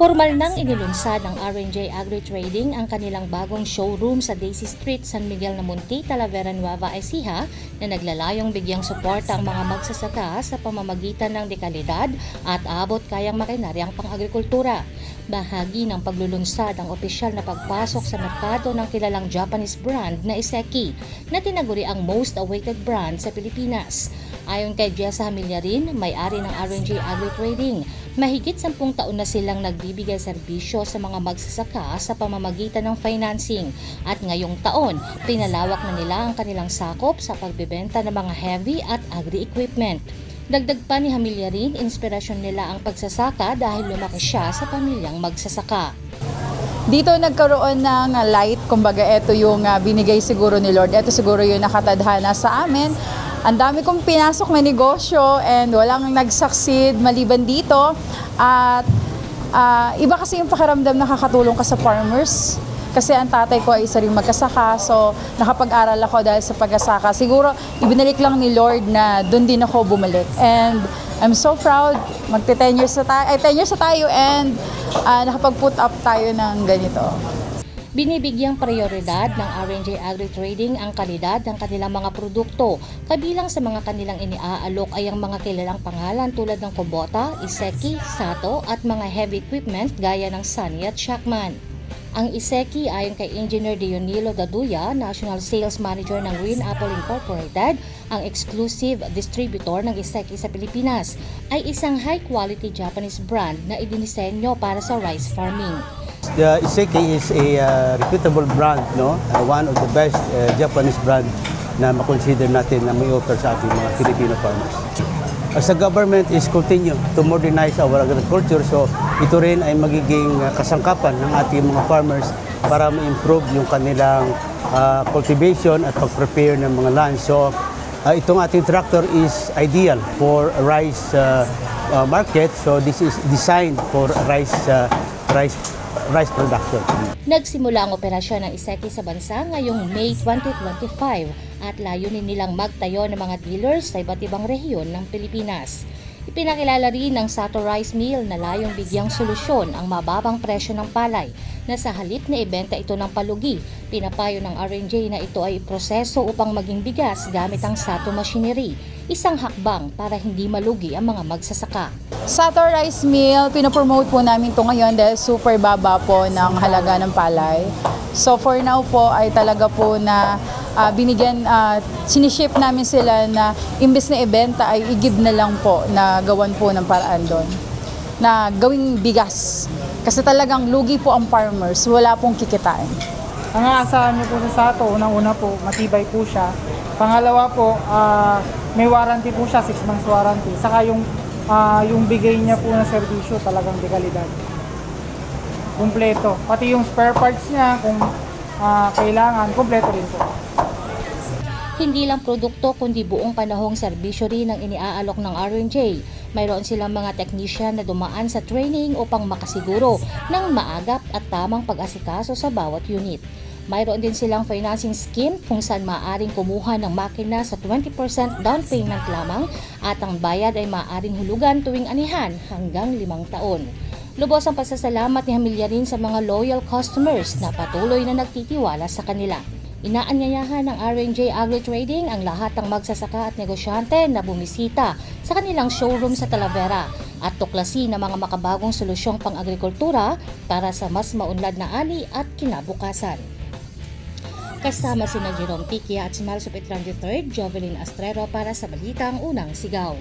Formal nang inilunsad ng RNJ Agri Trading ang kanilang bagong showroom sa Daisy Street, San Miguel na Munti, Talavera, Nueva Ecija na naglalayong bigyang suporta ang mga magsasaka sa pamamagitan ng dekalidad at abot kayang makinaryang pang-agrikultura. Bahagi ng paglulunsad ang opisyal na pagpasok sa merkado ng kilalang Japanese brand na Iseki na tinaguri ang most awaited brand sa Pilipinas. Ayon kay Jessa Hamilyarin, may-ari ng RNJ Agri Trading, mahigit sampung taon na silang nagbibigay serbisyo sa mga magsasaka sa pamamagitan ng financing at ngayong taon, pinalawak na nila ang kanilang sakop sa pagbebenta ng mga heavy at agri-equipment. Dagdag pa ni Hamilyarin, inspirasyon nila ang pagsasaka dahil lumaki siya sa pamilyang magsasaka. Dito nagkaroon ng light, kumbaga ito yung uh, binigay siguro ni Lord. Ito siguro yung nakatadhana sa amin. Ang dami kong pinasok na negosyo and walang nag-succeed maliban dito. At uh, iba kasi yung pakiramdam nakakatulong ka sa farmers. Kasi ang tatay ko ay isa rin magkasaka, so nakapag-aral ako dahil sa pagkasaka. Siguro, ibinalik lang ni Lord na doon din ako bumalik. And I'm so proud, magte 10 years na tayo, ay 10 years na tayo and uh, nakapag-put up tayo ng ganito. Binibigyang prioridad ng RNJ Agri Trading ang kalidad ng kanilang mga produkto. Kabilang sa mga kanilang iniaalok ay ang mga kilalang pangalan tulad ng Kubota, Iseki, Sato at mga heavy equipment gaya ng Sunny at Shackman. Ang Iseki ayon kay Engineer Dionilo Daduya, National Sales Manager ng Green Apple Incorporated, ang exclusive distributor ng Iseki sa Pilipinas, ay isang high-quality Japanese brand na idinisenyo para sa rice farming. The Iseki is a uh, reputable brand, no? Uh, one of the best uh, Japanese brand na makonsider natin na may offer sa ating mga Filipino farmers. As the government is continue to modernize our agriculture, so ito rin ay magiging uh, kasangkapan ng ating mga farmers para ma-improve yung kanilang uh, cultivation at pag-prepare ng mga land. So uh, itong ating tractor is ideal for rice uh, uh, market. So this is designed for rice uh, rice rice production. Nagsimula ang operasyon ng Iseki sa bansa ngayong May 2025 at layunin nilang magtayo ng mga dealers sa iba't ibang rehiyon ng Pilipinas. Ipinakilala rin ng Sato Rice Mill na layong bigyang solusyon ang mababang presyo ng palay na sa halip na ibenta ito ng palugi, pinapayo ng RNJ na ito ay proseso upang maging bigas gamit ang Sato machinery, isang hakbang para hindi malugi ang mga magsasaka. Sato Rice Mill, pinopromote po namin to ngayon dahil super baba po ng halaga ng palay. So for now po ay talaga po na ah, binigyan, uh, siniship namin sila na imbes na ibenta ay i-give na lang po na gawan po ng paraan doon. Na gawing bigas. Kasi talagang lugi po ang farmers, wala pong kikitain. Ang aasahan niyo po sa Sato, unang-una po, matibay po siya. Pangalawa po, ah, may warranty po siya, 6 months warranty. Saka yung, ah, yung bigay niya po ng serbisyo talagang de kalidad. Kumpleto. Pati yung spare parts niya, kung ah, kailangan, kumpleto rin po. Hindi lang produkto kundi buong panahong serbisyo rin ang iniaalok ng RNJ. Mayroon silang mga technician na dumaan sa training upang makasiguro ng maagap at tamang pag-asikaso sa bawat unit. Mayroon din silang financing scheme kung saan maaaring kumuha ng makina sa 20% down payment lamang at ang bayad ay maaaring hulugan tuwing anihan hanggang limang taon. Lubos ang pasasalamat ni Hamilyarin sa mga loyal customers na patuloy na nagtitiwala sa kanila. Inaanyayahan ng RNJ Agri Trading ang lahat ng magsasaka at negosyante na bumisita sa kanilang showroom sa Talavera at tuklasin ang mga makabagong solusyong pang-agrikultura para sa mas maunlad na ani at kinabukasan. Kasama sina Jerome Tikia at si Marso Petran III, Jovelyn Astrero para sa Balitang Unang Sigaw.